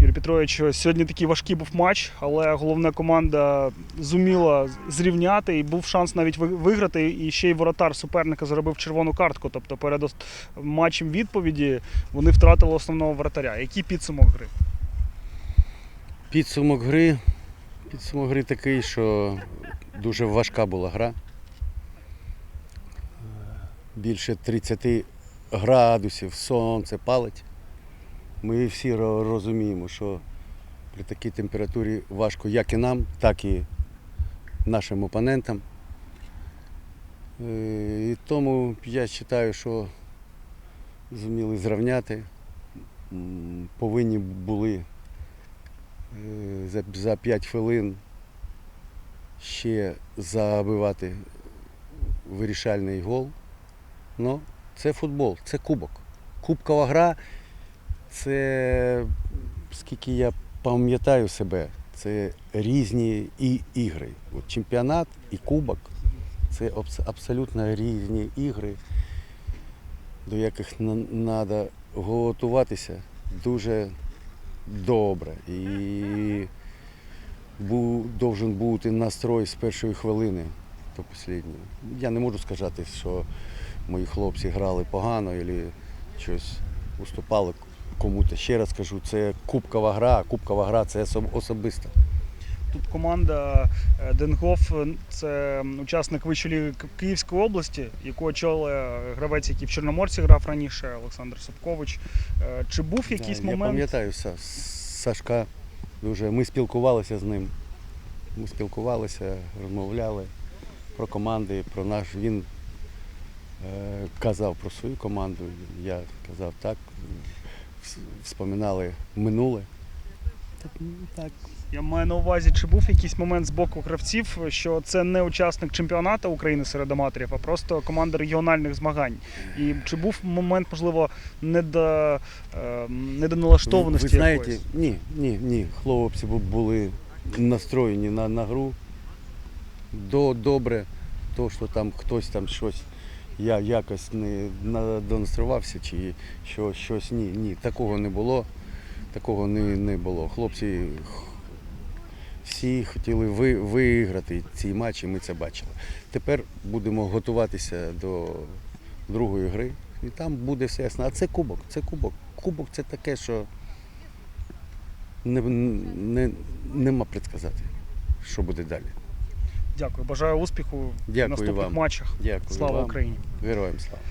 Юрій Петрович, сьогодні такий важкий був матч, але головна команда зуміла зрівняти і був шанс навіть виграти. І ще й воротар суперника заробив червону картку. Тобто перед матчем відповіді вони втратили основного воротаря. Який підсумок гри? Підсумок гри. Підсумок гри такий, що дуже важка була гра. Більше 30 градусів, сонце палить. Ми всі розуміємо, що при такій температурі важко як і нам, так і нашим опонентам. Е, І тому я вважаю, що зуміли зрівняти. Повинні були Е, за, за 5 хвилин ще забивати вирішальний гол. Ну, це футбол, це кубок. Кубкова гра це, скільки я пам'ятаю себе, це різні і ігри. От чемпіонат і кубок це абсолютно різні ігри, до яких треба готуватися дуже добре. І був, должен бути настрой з першої хвилини до останньої. Я не можу сказати, що мої хлопці грали погано або щось уступали комусь. Ще раз кажу, це кубкова гра, а кубкова гра це особ- особиста. Тут команда е, Денгоф це учасник вищої ліги Київської області, яку очолює гравець, який в Чорноморці грав раніше, Олександр Собкович. Е, Чи був якийсь Да, Я пам'ятаю Сашка дуже. Ми спілкувалися з ним. Ми спілкувалися, розмовляли про команди, про наш. Він е, казав про свою команду, я казав так. Вс- Вспоминали минуле. Так, ну, так. Я маю на увазі, чи був якийсь момент з боку гравців, що це не учасник чемпіонату України серед аматорів, а просто команда регіональних змагань. І чи був момент, можливо, недо, е, недоналаштованості? Ви знаєте, якоїсь? ні, ні, ні. Хлопці були настроєні на, на гру. До, добре, то, що там хтось там щось, я якось не надонаструвався чи що, щось ні. Ні, такого не було. Такого не, не було. Хлопці всі хотіли ви, виграти ці матчі, ми це бачили. Тепер будемо готуватися до другої гри. І там буде все ясно. А це кубок, це кубок. Кубок це таке, що не, не, нема предсказати, що буде далі. Дякую. Бажаю успіху в наступних вам. матчах. Дякую Слава вам. Україні! Героям слава.